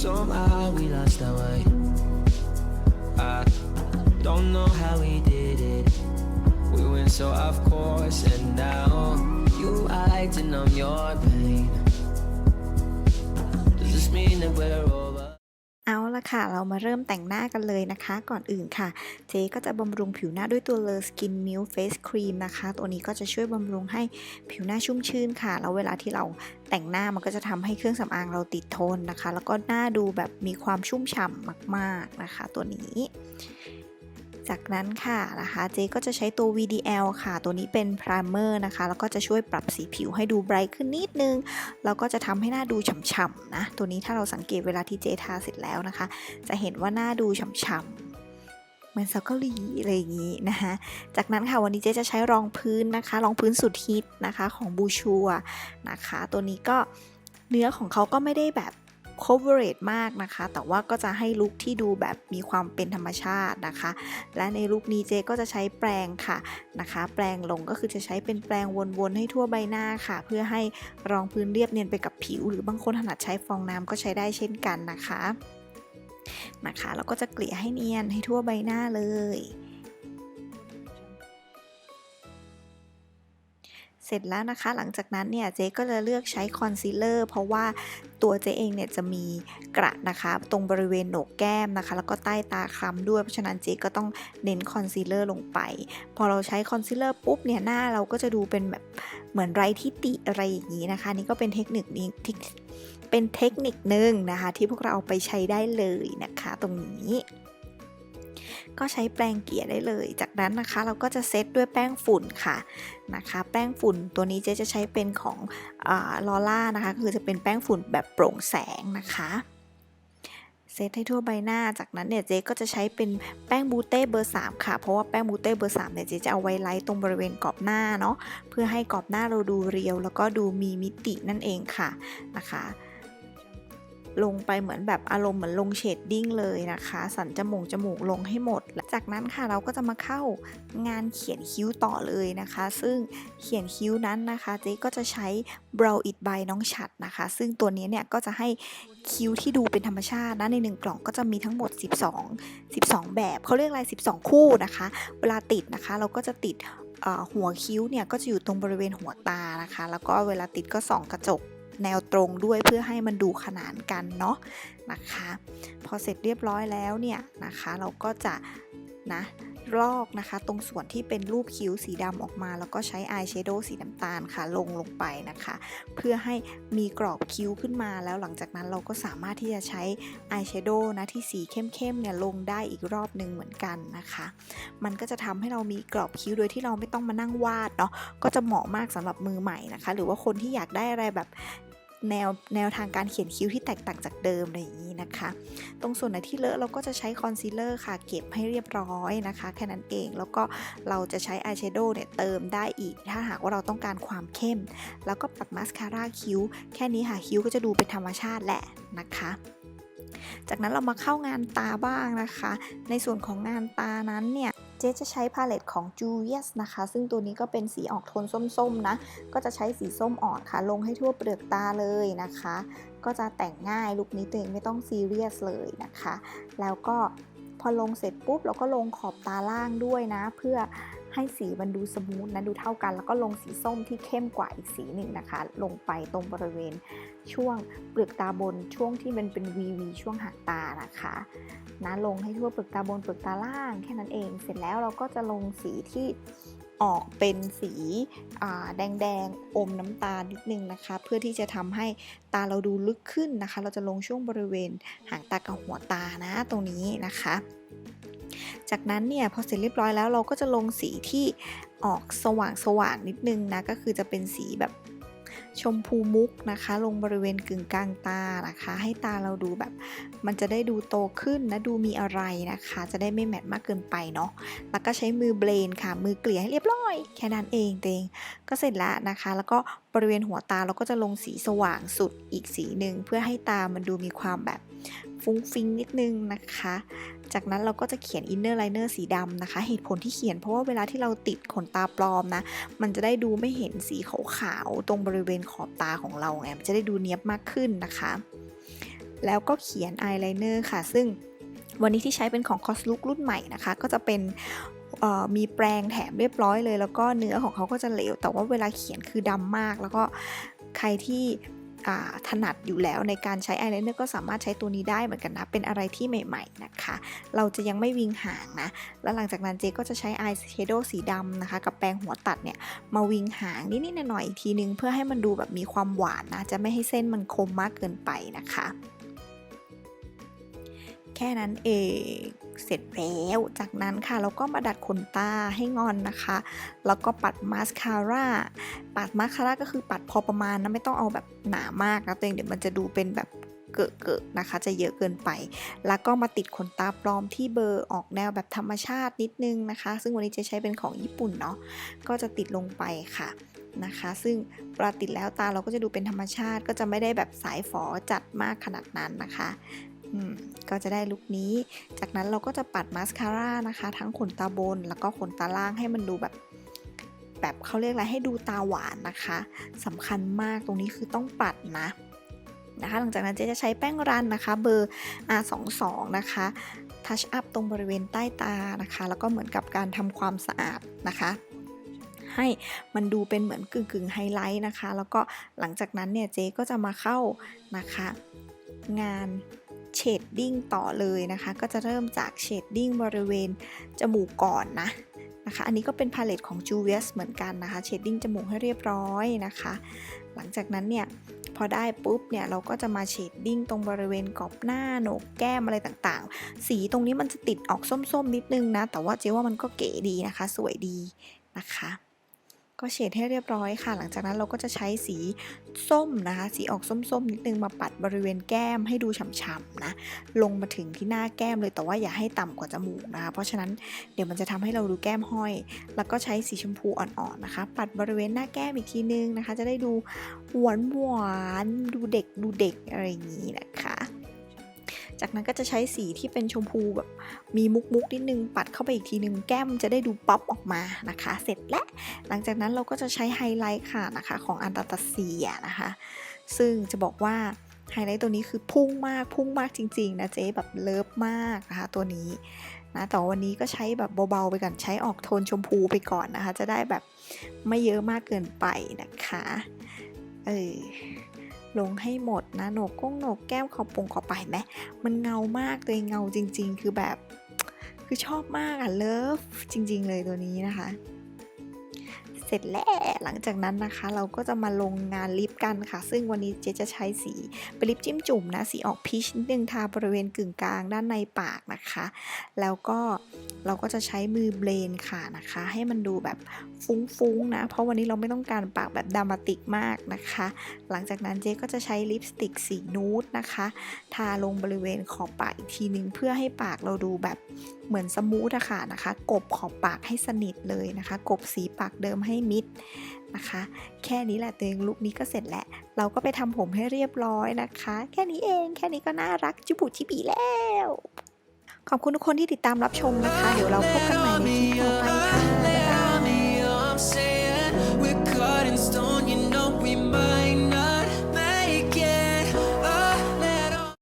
Somehow we lost our way. I don't know how we did it. We went so off course, and now you like to numb your pain. Does this mean that we're over? เอาละค่ะ เรามาเริ่มแต่งหน้ากันเลยนะคะ ก่อนอื่นค่ะ เจ๊ก็จะบำรุงผิวหน้าด้วยตัวเลอสกินมิลเฟสครีมนะคะ ตัวนี้ก็จะช่วยบำรุงให้ผิวหน้าชุ่มชื่นค่ะ แล้วเวลาที่เราแต่งหน้ามันก็จะทำให้เครื่องสำอางเราติดทนนะคะ แล้วก็หน้าดูแบบมีความชุ่มฉ่ำมาก ๆนะคะ ตัวนี้ จากนั้นค่ะนะคะเจ๊ก็จะใช้ตัว VDL ค่ะ ตัวนี้เป็นพร i เมอร์นะคะ แล้วก็จะช่วยปรับสีผิวให้ดูไบรท์ขึ้นนิดนึง แล้วก็จะทำให้หน้าดูฉ่ำๆนะ ตัวนี้ถ้าเราสังเกตเวลาที่เจทาเสร็จแล้วนะคะ จะเห็นว่าหน้าดูฉ่ำๆเหมือนสักเกาหลีอะไรอย่างนี้นะคะจากนั้นค่ะวันนี้เจ๊จะใช้รองพื้นนะคะ รองพื้นสุดฮิตนะคะของบูชัวนะคะ ตัวนี้ก็เนื้อของเขาก็ไม่ได้แบบ coverage มากนะคะ แต่ว่าก็จะให้ลุคที่ดูแบบมีความเป็นธรรมชาตินะคะ และในลุคนี้เจก็จะใช้แปรงค่ะนะคะ แปรงลงก็คือจะใช้เป็นแปรงวนๆให้ทั่วใบหน้าค่ะ เพื่อให้รองพื้นเรียบเนียนไปกับผิว หรือบางคนถนัดใช้ฟองน้ำก็ใช้ได้เช่นกันนะคะนะคะแล้วก็จะเกลี่ยให้เนียนให้ทั่วใบหน้าเลย เสร็จแล้วนะคะ หลังจากนั้นเนี่ยเจ๊ก็จะเลือกใช้คอนซีลเลอร์เพราะว่าตัวเจ๊เองเนี่ยจะมีกระนะคะ ตรงบริเวณโหนกแก้มนะคะ แล้วก็ใต้ตาคล้ำด้วย เพราะฉะนั้นเจ๊ก็ต้องเน้นคอนซีลเลอร์ลงไป พอเราใช้คอนซีลเลอร์ปุ๊บเนี่ยหน้าเราก็จะดูเป็นแบบเหมือนไรที่ติอะไรอย่างนี้นะคะ นี่ก็เป็นเทคนิคนี้เป็นเทคนิคหนึ่งนะคะ ที่พวกเราเอาไปใช้ได้เลยนะคะ ตรงนี้ ก็ใช้แปรงเกลี่ยได้เลย จากนั้นนะคะเราก็จะเซตด้วยแป้งฝุ่นค่ะนะคะ แป้งฝุ่นตัวนี้เจ๊จะใช้เป็นของลอล่านะคะคือจะเป็นแป้งฝุ่นแบบโปร่งแสงนะคะเซตให้ทั่วใบหน้า จากนั้นเนี่ยเจ๊ก็จะใช้เป็นแป้งบูเต้เบอร์ 3 ค่ะ เพราะว่าแป้งบูเต้เบอร์3เนี่ยเจ๊จะเอาไว้ไลท์ตรงบริเวณกรอบหน้าเนาะ เพื่อให้กรอบหน้าเราดูเรียว แล้วก็ดูมีมิตินั่นเองค่ะนะคะ ลงไปเหมือนแบบอารมณ์เหมือนลงเชดดิ้งเลยนะคะ สันจมูกจมูกลงให้หมด จากนั้นค่ะเราก็จะมาเข้างานเขียนคิ้วต่อเลยนะคะ ซึ่งเขียนคิ้วนั้นนะคะเจ๊ก็จะใช้ brow it by น้องฉัดนะคะ ซึ่งตัวนี้เนี่ยก็จะให้คิ้วที่ดูเป็นธรรมชาตินะในหนึ่งกล่องก็จะมีทั้งหมด 12 12 แบบเขาเรียกอะไร12 คู่นะคะ เวลาติดนะคะเราก็จะติดหัวคิ้วเนี่ยก็จะอยู่ตรงบริเวณหัวตานะคะ แล้วก็เวลาติดก็ส่องกระจก แนวตรงด้วยเพื่อให้มันดูขนานกันเนาะนะคะ พอเสร็จเรียบร้อยแล้วเนี่ยนะคะ เราก็จะนะลอกนะคะ ตรงส่วนที่เป็นรูปคิ้วสีดำออกมา แล้วก็ใช้อายแชโดว์สีน้ำตาลค่ะ ลงลงไปนะคะ เพื่อให้มีกรอบคิ้วขึ้นมาแล้วหลังจากนั้นเราก็สามารถที่จะใช้อายแชโดว์นะที่สีเข้มๆเนี่ยลงได้อีกรอบหนึ่งเหมือนกันนะคะ มันก็จะทำให้เรามีกรอบคิ้วโดยที่เราไม่ต้องมานั่งวาดเนาะก็จะเหมาะมากสำหรับมือใหม่นะคะ หรือว่าคนที่อยากได้อะไรแบบ แนวแนวทางการเขียนคิ้วที่แตกต่างจากเดิมอะไรอย่างนี้นะคะ ตรงส่วนไหนที่เลอะเราก็จะใช้คอนซีลเลอร์ค่ะเก็บให้เรียบร้อยนะคะ แค่นั้นเองแล้วก็เราจะใช้อายแชโดว์เนี่ยเติมได้อีก ถ้าหากว่าเราต้องการความเข้ม แล้วก็ปัดมาสคาร่าคิ้ว แค่นี้ค่ะคิ้วก็จะดูเป็นธรรมชาติแหละนะคะจากนั้นเรามาเข้างานตาบ้างนะคะ ในส่วนของงานตานั้นเนี่ย เจ๊จะใช้พาเลตของ Julius นะคะ ซึ่งตัวนี้ก็เป็นสีออกโทนส้มๆนะ ก็จะใช้สีส้มอ่อนค่ะ ลงให้ทั่วเปลือกตาเลยนะคะ ก็จะแต่งง่ายลุคนี้ตัวเองไม่ต้องซีเรียสเลยนะคะ แล้วก็พอลงเสร็จปุ๊บเราก็ลงขอบตาล่างด้วยนะ เพื่อ ให้สีมันดูสมูทนะดูเท่ากัน แล้วก็ลงสีส้มที่เข้มกว่าอีกสีหนึ่งนะคะ ลงไปตรงบริเวณช่วงเปลือกตาบนช่วงที่มันเป็น VV ช่วงหางตานะคะนะลงให้ทั่วเปลือกตาบนเปลือกตาล่างแค่นั้นเอง เสร็จแล้วเราก็จะลงสีที่ออกเป็นสีแดงแดงอมน้ำตาลนิดนึงนะคะ เพื่อที่จะทำให้ตาเราดูลึกขึ้นนะคะ เราจะลงช่วงบริเวณหางตากับหัวตานะตรงนี้นะคะ จากนั้นเนี่ยพอเสร็จเรียบร้อยแล้วเราก็จะลงสีที่ออกสว่างสว่างนิดนึงนะก็คือจะเป็นสีแบบชมพูมุกนะคะ ลงบริเวณกึ่งกลางตานะคะ ให้ตาเราดูแบบ มันจะได้ดูโตขึ้นนะดูมีอะไรนะคะ จะได้ไม่แมทมากเกินไปเนาะแล้วก็ใช้มือเบลนค่ะ มือเกลี่ยให้เรียบร้อย แค่นั้นเองเองก็เสร็จแล้วนะคะ แล้วก็บริเวณหัวตาเราก็จะลงสีสว่างสุดอีกสีหนึ่งเพื่อให้ตามันดูมีความแบบ ฟุ้งฟิ้งนิดนึงนะคะ จากนั้นเราก็จะเขียนอินเนอร์ไลเนอร์สีดำนะคะ เหตุผลที่เขียนเพราะว่าเวลาที่เราติดขนตาปลอมนะ มันจะได้ดูไม่เห็นสีขาวๆตรงบริเวณขอบตาของเราไง มันจะได้ดูเนี้ยบมากขึ้นนะคะ แล้วก็เขียนอายไลเนอร์ค่ะ ซึ่งวันนี้ที่ใช้เป็นของ c o s l o o k รุ่นใหม่นะคะ ก็จะเป็นมีแปรงแถมเรียบร้อยเลย แล้วก็เนื้อของเขาก็จะเหลว แต่ว่าเวลาเขียนคือดำมาก แล้วก็ใครที่ ถนัดอยู่แล้วในการใช้อายไลเนอร์ก็สามารถใช้ตัวนี้ได้เหมือนกันนะ เป็นอะไรที่ใหม่ๆนะคะ เราจะยังไม่วิงหางนะ แล้วหลังจากนั้นเจก็จะใช้อายแชโดว์สีดำนะคะ กับแปรงหัวตัดเนี่ย มาวิงหางนิดๆหน่อยๆอีกทีนึง เพื่อให้มันดูแบบมีความหวานนะ จะไม่ให้เส้นมันคมมากเกินไปนะคะ ค่นั้นเอง เสร็จแล้ว จากนั้นค่ะเราก็มาดัดขนตาให้งอนนะคะ แล้วก็ปัดมาสคาร่า ปัดมาสคาร่าก็คือปัดพอประมาณนะไม่ต้องเอาแบบหนามากนะตัวเองเดี๋ยวมันจะดูเป็นแบบเกอะเกะๆนะคะจะเยอะเกินไป แล้วก็มาติดขนตาปลอมที่เบอร์ออกแนวแบบธรรมชาตินิดนึงนะคะ ซึ่งวันนี้จะใช้เป็นของญี่ปุ่นเนาะ ก็จะติดลงไปค่ะนะคะ ซึ่งเวลาติดแล้วตาเราก็จะดูเป็นธรรมชาติ ก็จะไม่ได้แบบสายฝอจัดมากขนาดนั้นนะคะอืม ก็จะได้ลุคนี้ จากนั้นเราก็จะปัดมาสคาร่านะคะ ทั้งขนตาบนแล้วก็ขนตาล่างให้มันดูแบบแบบเขาเรียกอะไรให้ดูตาหวานนะคะสำคัญมากตรงนี้คือต้องปัดนะนะคะ หลังจากนั้นเจ๊จะใช้แป้งรันนะคะ เบอร์ R22 นะคะทัชอัพตรงบริเวณใต้ตานะคะ แล้วก็เหมือนกับการทำความสะอาดนะคะ ให้มันดูเป็นเหมือนกึ่งกึ่งไฮไลท์นะคะ แล้วก็หลังจากนั้นเนี่ยเจ๊ก็จะมาเข้านะคะ งาน เชดดิ้งต่อเลยนะคะ ก็จะเริ่มจากเชดดิ้งบริเวณจมูกก่อนนะนะคะ อันนี้ก็เป็นพาเลตของ Juvia's เหมือนกันนะคะ เชดดิ้งจมูกให้เรียบร้อยนะคะ หลังจากนั้นเนี่ยพอได้ปุ๊บเนี่ยเราก็จะมาเชดดิ้งตรงบริเวณกรอบหน้าโหนกแก้มอะไรต่างๆ สีตรงนี้มันจะติดออกส้มๆนิดนึงนะ แต่ว่าเจ๊ว่ามันก็เก๋ดีนะคะ สวยดีนะคะ ก็เฉดให้เรียบร้อยค่ะ หลังจากนั้นเราก็จะใช้สีส้มนะคะ สีออกส้มๆนิดนึงมาปัดบริเวณแก้มให้ดูฉ่ำๆนะ ลงมาถึงที่หน้าแก้มเลยแต่ว่าอย่าให้ต่ำกว่าจมูกนะคะ เพราะฉะนั้นเดี๋ยวมันจะทำให้เราดูแก้มห้อย แล้วก็ใช้สีชมพูอ่อนๆนะคะ ปัดบริเวณหน้าแก้มอีกทีนึงนะคะ จะได้ดูหวานหวานๆดูเด็กดูเด็กอะไรอย่างนี้นะคะ จากนั้นก็จะใช้สีที่เป็นชมพูแบบมีมุกมุกนิดนึงปัดเข้าไปอีกทีนึงแก้มจะได้ดูป๊อปออกมานะคะ เสร็จแล้วหลังจากนั้นเราก็จะใช้ไฮไลท์ค่ะนะคะของอันตาตาเซียนะคะ ซึ่งจะบอกว่าไฮไลท์ตัวนี้คือพุ่งมากพุ่งมากจริง ๆ นะเจ๊แบบเลิฟมากนะคะตัวนี้นะแต่วันนี้ก็ใช้แบบเบาๆไปก่อนใช้ออกโทนชมพูไปก่อนนะคะ จะได้แบบไม่เยอะมากเกินไปนะคะเออ ลงให้หมดนะโหนกก้งโหนกแก้มขอบปงขอบปไหมมันเงามากตัวเองเงาจริง ๆ คือแบบ คือชอบมากอะเลิฟจริง ๆ เลยตัวนี้นะคะ เสร็จแล้วหลังจากนั้นนะคะ เราก็จะมาลงงานลิปกันค่ะ ซึ่งวันนี้เจ๊จะใช้สีเป็นลิปจิ้มจุ่มนะ สีออกพีชนิดนึงทาบริเวณกึ่งกลางด้านในปากนะคะ แล้วก็เราก็จะใช้มือเบลนค่ะนะคะ ให้มันดูแบบฟุ้งๆนะ เพราะวันนี้เราไม่ต้องการปากแบบดรามาติกมากนะคะ หลังจากนั้นเจ๊ก็จะใช้ลิปสติกสีนูดนะคะ ทาลงบริเวณขอบปากอีกทีนึงเพื่อให้ปากเราดูแบบเหมือนสมูทอะค่ะนะคะ กบขอบปากให้สนิทเลยนะคะ กบสีปากเดิมให้มิดนะคะ แค่นี้แหละตัวเองลุคนี้ก็เสร็จแล้ว เราก็ไปทำผมให้เรียบร้อยนะคะ แค่นี้เอง แค่นี้ก็น่ารักจุบุจิบีแล้ว ขอบคุณทุกคนที่ติดตามรับชมนะคะ เดี๋ยวเราพบกันใหม่ในคลิปต่อไปค่ะ